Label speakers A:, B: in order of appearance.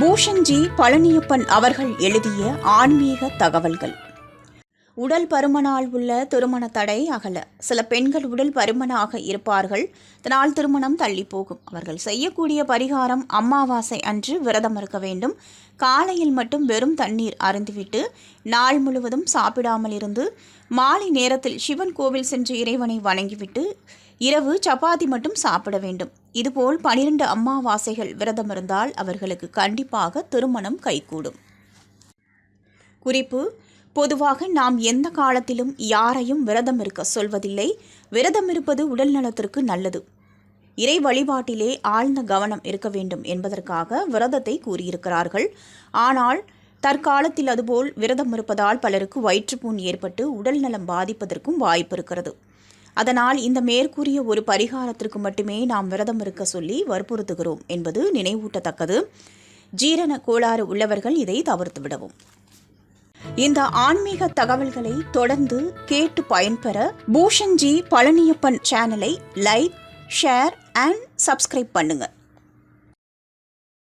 A: பூஷன்ஜி பழனியப்பன் அவர்கள் எழுதிய ஆன்மீக தகவல்கள். உடல் பருமனால் உள்ள திருமண தடை அகல. சில பெண்கள் உடல் பருமனாக இருப்பார்கள். இதனால் திருமணம் தள்ளி போகும். அவர்கள் செய்யக்கூடிய பரிகாரம் அமாவாசை அன்று விரதம் இருக்க வேண்டும். காலையில் மட்டும் வெறும் தண்ணீர் அருந்துவிட்டு நாள் முழுவதும் சாப்பிடாமல் இருந்து மாலை நேரத்தில் சிவன் கோவில் சென்று இறைவனை வணங்கிவிட்டு இரவு சப்பாத்தி மட்டும் சாப்பிட வேண்டும். இதுபோல் பனிரெண்டு அம்மாவாசைகள் விரதம் இருந்தால் அவர்களுக்கு கண்டிப்பாக திருமணம் கைகூடும். குறிப்பு பொதுவாக நாம் எந்த காலத்திலும் யாரையும் விரதம் இருக்க சொல்வதில்லை. விரதம் இருப்பது உடல் நலத்திற்கு நல்லது. இறை வழிபாட்டிலே ஆழ்ந்த கவனம் இருக்க வேண்டும் என்பதற்காக விரதத்தை கூறியிருக்கிறார்கள். ஆனால் தற்காலத்தில் அதுபோல் விரதம் இருப்பதால் பலருக்கு வயிற்றுப்புண் ஏற்பட்டு உடல் நலம் பாதிப்பதற்கும் வாய்ப்பு இருக்கிறது. அதனால் இந்த மேற்கூறிய ஒரு பரிகாரத்திற்கு மட்டுமே நாம் விரதம் இருக்க சொல்லி வற்புறுத்துகிறோம் என்பது நினைவூட்டத்தக்கது. ஜீரண கோளாறு உள்ளவர்கள் இதை தவிர்த்து விடவும் இந்த ஆன்மீக தகவல்களை தொடர்ந்து கேட்டு பயன்பெற பூஷன்ஜி பழனியப்பன் சேனலை லைக் ஷேர் அண்ட் சப்ஸ்கிரைப் பண்ணுங்கள்